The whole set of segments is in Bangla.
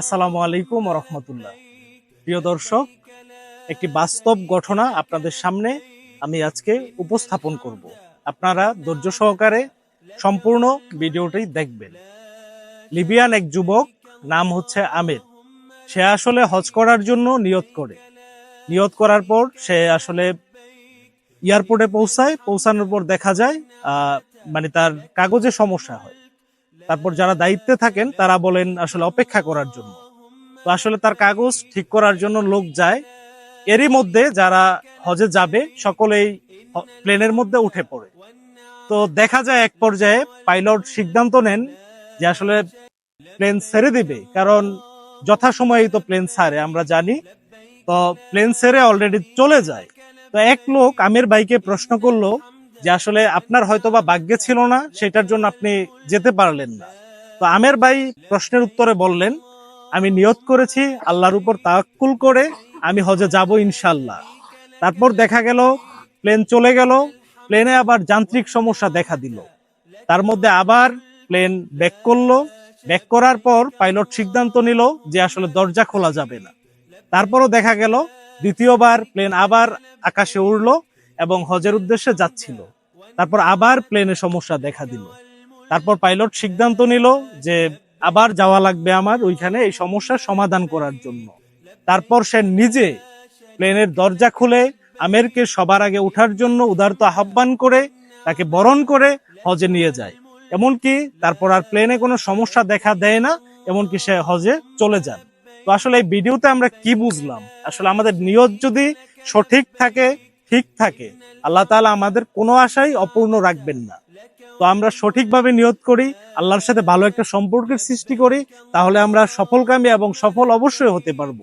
আসসালামু আলাইকুম রহমতুল্লাহ। প্রিয় দর্শক, একটি বাস্তব ঘটনা আপনাদের সামনে আমি আজকে উপস্থাপন করব। আপনারা ধৈর্য সহকারে সম্পূর্ণ ভিডিওটি দেখবেন। লিবিয়ান এক যুবক, নাম হচ্ছে আমির। সে আসলে হজ করার জন্য নিয়ত করে। নিয়ত করার পর সে আসলে এয়ারপোর্টে পৌঁছায়। পৌঁছানোর পর দেখা যায় মানে তার কাগজে সমস্যা হয়। তারপর যারা দায়িত্বে থাকেন, তারা বলেন আসলে অপেক্ষা করার জন্য। তো আসলে তার কাগজ ঠিক করার জন্য লোক যায়। এরই মধ্যে যারা হজে যাবে, সকলেই প্লেনের মধ্যে উঠে পড়ে। তো দেখা যায় এক পর্যায়ে পাইলট সিদ্ধান্ত নেন যে আসলে প্লেন ছেড়ে দিবে, কারণ যথাসময়ে তো প্লেন ছাড়ে, আমরা জানি। তো প্লেন ছেড়ে অলরেডি চলে যায়। তো এক লোক আমির ভাইকে প্রশ্ন করল যে আসলে আপনার হয়তোবা ভাগ্যে ছিল না, সেটার জন্য আপনি যেতে পারলেন না। তো আমের ভাই প্রশ্নের উত্তরে বললেন, আমি নিয়ত করেছি আল্লাহর উপর তাওয়াক্কুল করে আমি হজে যাব ইনশাল্লাহ তারপর দেখা গেল, প্লেন চলে গেল, প্লেনে আবার যান্ত্রিক সমস্যা দেখা দিল। তার মধ্যে আবার প্লেন ব্যাক করল। ব্যাক করার পর পাইলট সিদ্ধান্ত নিল যে আসলে দরজা খোলা যাবে না। তারপরও দেখা গেল, দ্বিতীয়বার প্লেন আবার আকাশে উড়লো। এবং হজের উদ্দেশ্যে যাচ্ছিল। তারপর আবার প্লেনে সমস্যা দেখা দিল। তারপর পাইলট সিদ্ধান্ত নিল যে আবার যাওয়া লাগবে আমার ওইখানে এই সমস্যার সমাধান করার জন্য। তারপর সে নিজে প্লেনের দরজা খুলে আমেরকে সবার আগে উঠার জন্য উদারত আহ্বান করে তাকে বরণ করে হজে নিয়ে যায়। এমনকি তারপর আর প্লেনে কোনো সমস্যা দেখা দেয় না, এমনকি সে হজে চলে যান। তো আসলে এই ভিডিওতে আমরা কি বুঝলাম? আসলে আমাদের নিয়ত যদি সঠিক থাকে ঠিক থাকে। আল্লাহ তালা আমাদের কোনো আশাই অপূর্ণ রাখবেন না। তো আমরা সঠিকভাবে নিয়ত করি, আল্লাহর সাথে ভালো একটা সম্পর্কের সৃষ্টি করি, তাহলে আমরা সফলকামী এবং সফল অবশ্যই হতে পারব,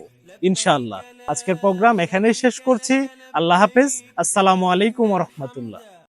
ইনশাআল্লাহ। আজকের প্রোগ্রাম এখানেই শেষ করছি। আল্লাহ হাফেজ। আসসালামু আলাইকুম রহমতুল্লাহ।